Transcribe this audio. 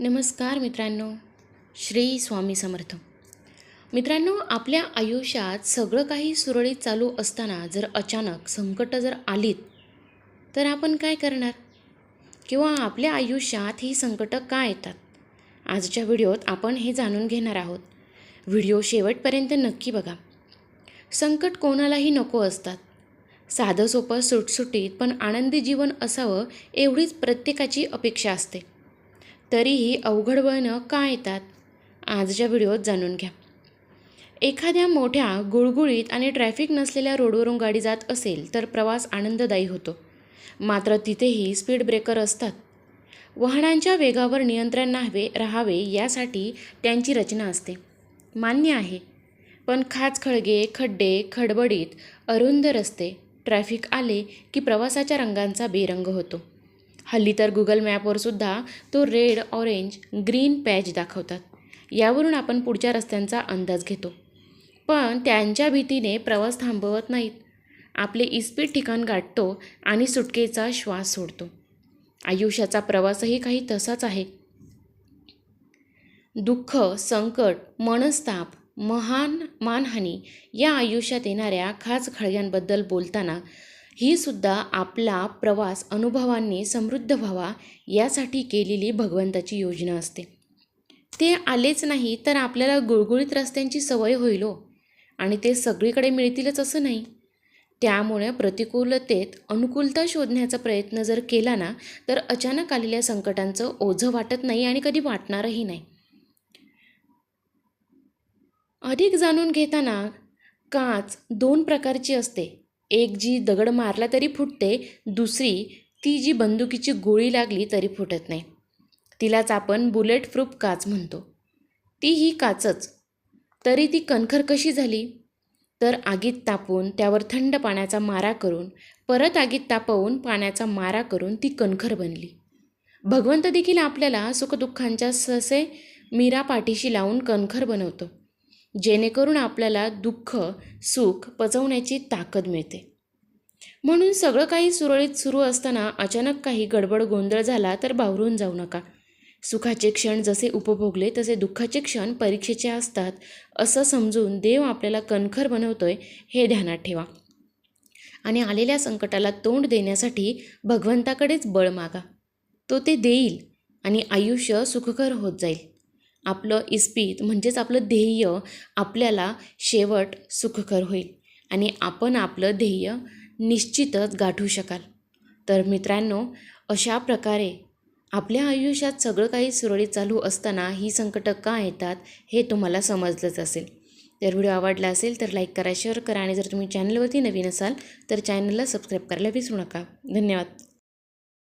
नमस्कार मित्रांनो श्री स्वामी समर्थ. मित्रांनो आपल्या आयुष्यात सगळं काही सुरळीत चालू असताना जर अचानक संकटं जर आलीत तर आपण काय करणार? किंवा आपल्या आयुष्यात ही संकटं का येतात? आजच्या व्हिडिओत आपण हे जाणून घेणार आहोत. व्हिडिओ शेवटपर्यंत नक्की बघा. संकट कोणालाही नको असतात. साधं सोपं सुटसुटीत पण आनंदी जीवन असावं एवढीच प्रत्येकाची अपेक्षा असते. तरीही अवघड वळणं का येतात? आजच्या व्हिडिओत जाणून घ्या. एखाद्या मोठ्या गुळगुळीत आणि ट्रॅफिक नसलेल्या रोडवरून गाडी जात असेल तर प्रवास आनंददायी होतो. मात्र तिथेही स्पीड ब्रेकर असतात. वाहनांच्या वेगावर नियंत्रण न्हावे राहावे यासाठी त्यांची रचना असते. मान्य आहे. पण खाचखळगे खड्डे खडबडीत अरुंद रस्ते ट्रॅफिक आले की प्रवासाच्या रंगांचा बेरंग होतो. हल्ली तर गुगल मॅपवरसुद्धा तो रेड ऑरेंज ग्रीन पॅच दाखवतात. यावरून आपण पुढच्या रस्त्यांचा अंदाज घेतो. पण त्यांच्या भीतीने प्रवास थांबवत नाहीत. आपले इस्पीत ठिकाण गाठतो आणि सुटकेचा श्वास सोडतो. आयुष्याचा प्रवासही काही तसाच आहे. दुःख संकट मनस्ताप महान मानहानी या आयुष्यात येणाऱ्या खास खळग्यांबद्दल बोलताना ही सुद्धा आपला प्रवास अनुभवांनी समृद्ध व्हावा यासाठी केलेली भगवंताची योजना असते. ते आलेच नाही तर आपल्याला गुळगुळीत रस्त्यांची सवय होईल हो. आणि ते सगळीकडे मिळतीलच असं नाही. त्यामुळे प्रतिकूलतेत अनुकूलता शोधण्याचा प्रयत्न जर केला ना तर अचानक आलेल्या संकटांचं ओझं वाटत नाही आणि कधी वाटणारही नाही. अधिक जाणून घेताना काच दोन प्रकारची असते. एक जी दगड मारला तरी फुटते दुसरी ती जी बंदुकीची गोळी लागली तरी फुटत नाही. तिलाच आपण बुलेट प्रूफ काच म्हणतो. ती ही काचच. तरी ती कणखर कशी झाली? तर आगीत तापून त्यावर थंड पाण्याचा मारा करून परत आगीत तापवून पाण्याचा मारा करून ती कणखर बनली. भगवंत देखील आपल्याला सुखदुःखांच्या ससे मीरा पाठीशी लावून कणखर बनवतो. जेणेकरून आपल्याला दुःख सुख पचवण्याची ताकद मिळते. म्हणून सगळं काही सुरळीत सुरू असताना अचानक काही गडबड गोंधळ झाला तर बावरून जाऊ नका. सुखाचे क्षण जसे उपभोगले तसे दुःखाचे क्षण परीक्षेचे असतात असं समजून देव आपल्याला कणखर बनवतोय हे ध्यानात ठेवा. आणि आलेल्या संकटाला तोंड देण्यासाठी भगवंताकडेच बळ मागा. तो ते देईल आणि आयुष्य सुखकर होत जाईल. आपलं इस्पित म्हणजेच आपलं ध्येय आपल्याला शेवट सुखकर होईल. आणि आपण आपलं ध्येय निश्चितच गाठू शकाल. तर मित्रांनो अशा प्रकारे आपल्या आयुष्यात सगळं काही सुरळीत चालू असताना ही संकटं का येतात हे तुम्हाला समजलंच असेल. तर व्हिडिओ आवडला असेल तर लाईक करा शेअर करा आणि जर तुम्ही चॅनलवरती नवीन असाल तर चॅनलला सबस्क्राईब करायला विसरू नका. धन्यवाद.